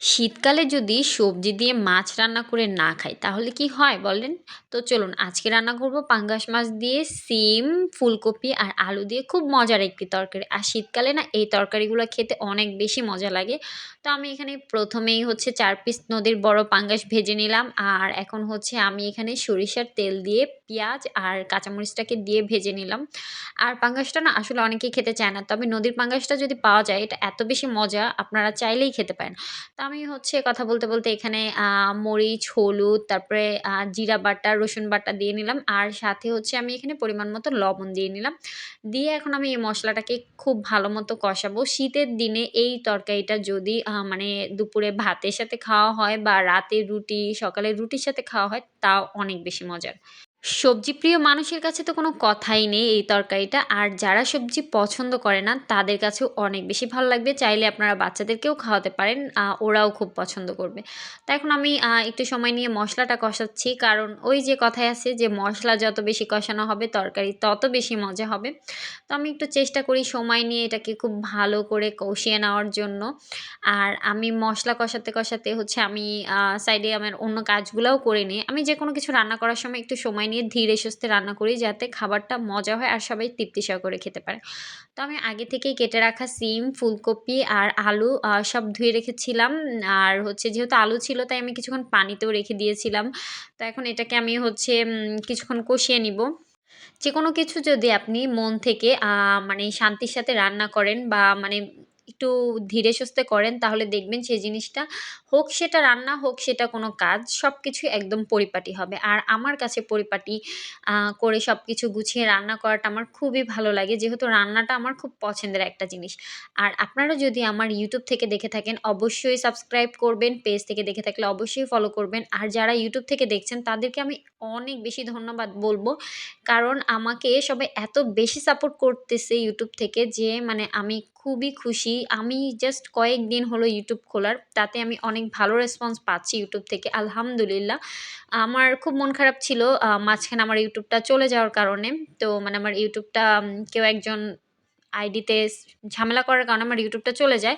শীতকালে যদি সবজি দিয়ে মাছ রান্না করে না খাই, তাহলে কি হয় বলেন? তো চলুন, আজকে রান্না করব পাঙ্গাস মাছ দিয়ে সিম, ফুলকপি আর আলু দিয়ে খুব মজার একটি তরকারি। আর শীতকালে না, এই তরকারিগুলো খেতে অনেক বেশি মজা লাগে। তো আমি এখানে প্রথমেই হচ্ছে চার পিস নদীর বড় পাঙ্গাস ভেজে নিলাম। আর এখন হচ্ছে আমি এখানে সরিষার তেল দিয়ে পেঁয়াজ আর কাঁচামরিচটাকে দিয়ে ভেজে নিলাম। আর পাঙ্গাসটা না, আসলে অনেকেই খেতে চায় না। তবে নদীর পাঙ্গাসটা যদি পাওয়া যায়, এটা এত বেশি মজা, আপনারা চাইলেই খেতে পারেন। তো আমি হচ্ছে কথা বলতে বলতে এখানে মরিচ, হলুদ, তারপরে জিরা বাটা, রসুন বাটা দিয়ে নিলাম। আর সাথে হচ্ছে আমি এখানে পরিমাণ মতো লবণ দিয়ে নিলাম। দিয়ে এখন আমি এই মশলাটাকে খুব ভালো মতো কষাবো। শীতের দিনে এই তরকারিটা যদি মানে দুপুরে ভাতের সাথে খাওয়া হয় বা রাতে রুটি সকালে রুটির সাথে খাওয়া হয়, তাও অনেক বেশি মজার। সবজি প্রিয় মানুষের কাছে তো কোনো কথাই নেই এই তরকারিটা। আর যারা সবজি পছন্দ করে না, তাদের কাছেও অনেক বেশি ভালো লাগবে। চাইলে আপনারা বাচ্চাদেরকেও খাওয়াতে পারেন ওরাও খুব পছন্দ করবে। তা এখন আমি একটু সময় নিয়ে মশলাটা কষাচ্ছি। কারণ ওই যে কথায় আছে যে, মশলা যত বেশি কষানো হবে তরকারি তত বেশি মজা হবে। তো আমি একটু চেষ্টা করি সময় নিয়ে এটাকে খুব ভালো করে কষিয়ে নেওয়ার জন্য। আর আমি মশলা কষাতে কষাতে হচ্ছে আমি সাইডে আমার অন্য কাজগুলোও করে নিই। আমি যে কোনো কিছু রান্না করার সময় একটু সময় নিয়ে ধীরে সুস্থে রান্না করি যাতে খাবারটা মজা হয় আর সবাই তৃপ্তি করে খেতে পারে। তো আমি আগে থেকেই কেটে রাখা সিম, ফুলকপি আর আলু সব ধুয়ে রেখেছিলাম। আর হচ্ছে যেহেতু আলু ছিল তাই আমি কিছুক্ষণ পানিতেও রেখে দিয়েছিলাম। তো এখন এটাকে আমি হচ্ছে কিছুক্ষণ কষিয়ে নিব। যে কোনো কিছু যদি আপনি মন থেকে মানে শান্তির সাথে রান্না করেন বা মানে একটু ধীরে সুস্থে করেন, তাহলে দেখবেন সেই জিনিসটা হোক সেটা রান্না, হোক সেটা কোনো কাজ সব কিছু একদম পরিপাটি হবে। আর আমার কাছে পরিপাটি করে সব কিছু গুছিয়ে রান্না করাটা আমার খুবই ভালো লাগে। যেহেতু রান্নাটা আমার খুব পছন্দের একটা জিনিস। আর আপনারা যদি আমার ইউটিউব থেকে দেখে থাকেন, অবশ্যই সাবস্ক্রাইব করবেন পেজ থেকে দেখে থাকলে অবশ্যই ফলো করবেন। আর যারা ইউটিউব থেকে দেখছেন, তাদেরকে আমি অনেক বেশি ধন্যবাদ বলব। কারণ আমাকে সবাই এত বেশি সাপোর্ট করতেছে ইউটিউব থেকে যে মানে আমি খুবই খুশি। আমি জাস্ট কয়েকদিন হলো ইউটিউব খোলার। তাতে আমি অনেক ভালো রেসপন্স পাচ্ছি ইউটিউব থেকে, আলহামদুলিল্লাহ। আমার খুব মন খারাপ ছিল মাঝখানে আমার ইউটিউবটা চলে যাওয়ার কারণে। তো মানে আমার ইউটিউবটা কেউ একজন আইডিতে ঝামেলা করার কারণে আমার ইউটিউবটা চলে যায়।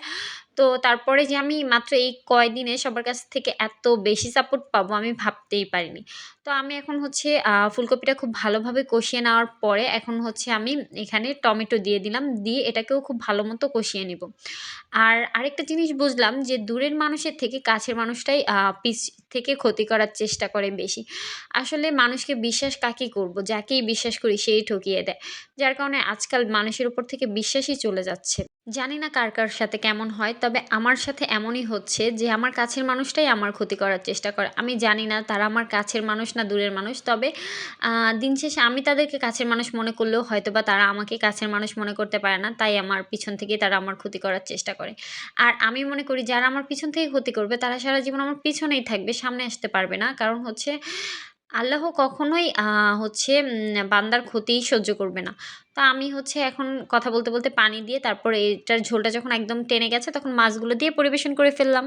তো তারপরে যে আমি মাত্র এই কয়দিনে সবার কাছ থেকে এত বেশি সাপোর্ট পাবো আমি ভাবতেই পারিনি। তো আমি এখন হচ্ছে ফুলকপিটা খুব ভালোভাবে কষিয়ে নেওয়ার পরে এখন হচ্ছে আমি এখানে টমেটো দিয়ে দিলাম, দিয়ে এটাকেও খুব ভালো মতো কষিয়ে নিব। আর আরেকটা জিনিস বুঝলাম যে দূরের মানুষের থেকে কাছের মানুষটাই পিস থেকে ক্ষতি করার চেষ্টা করে বেশি। আসলে মানুষকে বিশ্বাস কাকে করব? যাকেই বিশ্বাস করি সেই ঠকিয়ে দেয়। যার কারণে আজকাল মানুষের উপর থেকে বিশ্বাসই চলে যাচ্ছে। জানি না কার কার সাথে কেমন হয়, তবে আমার সাথে এমনই হচ্ছে যে আমার কাছের মানুষটাই আমার ক্ষতি করার চেষ্টা করে। আমি জানি না তারা আমার কাছের মানুষ না দূরের মানুষ, তবে দিন শেষে আমি তাদেরকে কাছের মানুষ মনে করলেও হয়তো বা তারা আমাকে কাছের মানুষ মনে করতে পারে না, তাই আমার পিছন থেকে তারা আমার ক্ষতি করার চেষ্টা করে। আর আমি মনে করি যারা আমার পিছন থেকে ক্ষতি করবে, তারা সারা জীবন আমার পিছনেই থাকবে, সামনে আসতে পারবে না, কারণ হচ্ছে আল্লাহ কখনোই হচ্ছে বান্দার ক্ষতি সহ্য করবে না। তো আমি হচ্ছে এখন কথা বলতে বলতে পানি দিয়ে তারপরে এটার ঝোলটা যখন একদম টেনে গেছে, তখন মাছগুলো দিয়ে পরিবেশন করে ফেললাম।